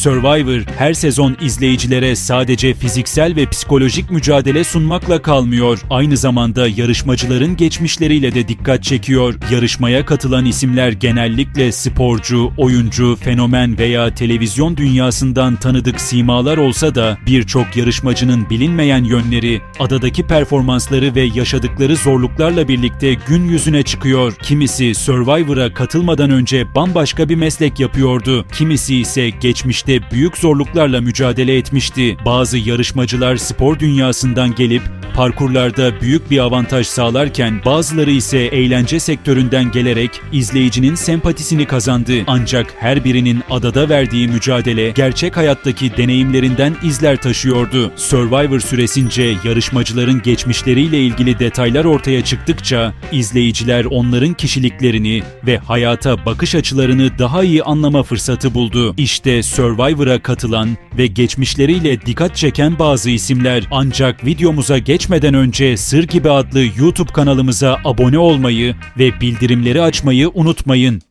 Survivor her sezon izleyicilere sadece fiziksel ve psikolojik mücadele sunmakla kalmıyor. Aynı zamanda yarışmacıların geçmişleriyle de dikkat çekiyor. Yarışmaya katılan isimler genellikle sporcu, oyuncu, fenomen veya televizyon dünyasından tanıdık simalar olsa da birçok yarışmacının bilinmeyen yönleri, adadaki performansları ve yaşadıkları zorluklarla birlikte gün yüzüne çıkıyor. Kimisi Survivor'a katılmadan önce bambaşka bir meslek yapıyordu. Kimisi ise geçmişte büyük zorluklarla mücadele etmişti. Bazı yarışmacılar spor dünyasından gelip parkurlarda büyük bir avantaj sağlarken bazıları ise eğlence sektöründen gelerek izleyicinin sempatisini kazandı. Ancak her birinin adada verdiği mücadele gerçek hayattaki deneyimlerinden izler taşıyordu. Survivor süresince yarışmacıların geçmişleriyle ilgili detaylar ortaya çıktıkça izleyiciler onların kişiliklerini ve hayata bakış açılarını daha iyi anlama fırsatı buldu. İşte Survivor'a katılan ve geçmişleriyle dikkat çeken bazı isimler ancak videomuza geçmeden önce Sır Gibi adlı YouTube kanalımıza abone olmayı ve bildirimleri açmayı unutmayın.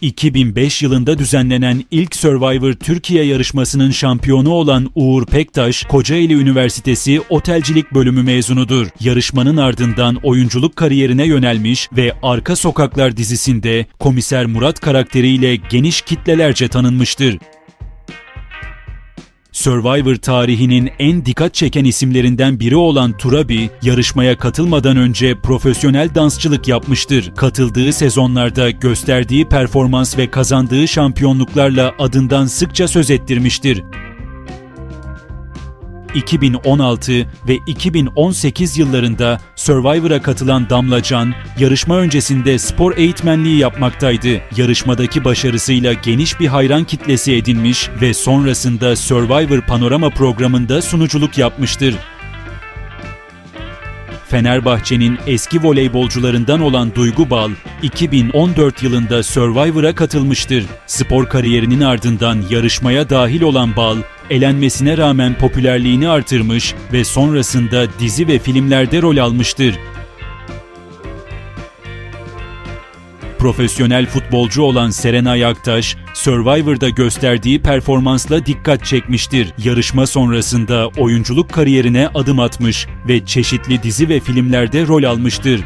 2005 yılında düzenlenen ilk Survivor Türkiye yarışmasının şampiyonu olan Uğur Pektaş, Kocaeli Üniversitesi Otelcilik bölümü mezunudur. Yarışmanın ardından oyunculuk kariyerine yönelmiş ve Arka Sokaklar dizisinde Komiser Murat karakteriyle geniş kitlelerce tanınmıştır. Survivor tarihinin en dikkat çeken isimlerinden biri olan Turabi, yarışmaya katılmadan önce profesyonel dansçılık yapmıştır. Katıldığı sezonlarda gösterdiği performans ve kazandığı şampiyonluklarla adından sıkça söz ettirmiştir. 2016 ve 2018 yıllarında Survivor'a katılan Damla Can, yarışma öncesinde spor eğitmenliği yapmaktaydı. Yarışmadaki başarısıyla geniş bir hayran kitlesi edinmiş ve sonrasında Survivor Panorama programında sunuculuk yapmıştır. Fenerbahçe'nin eski voleybolcularından olan Duygu Bal, 2014 yılında Survivor'a katılmıştır. Spor kariyerinin ardından yarışmaya dahil olan Bal, elenmesine rağmen popülerliğini artırmış ve sonrasında dizi ve filmlerde rol almıştır. Profesyonel futbolcu olan Serenay Aktaş, Survivor'da gösterdiği performansla dikkat çekmiştir. Yarışma sonrasında oyunculuk kariyerine adım atmış ve çeşitli dizi ve filmlerde rol almıştır.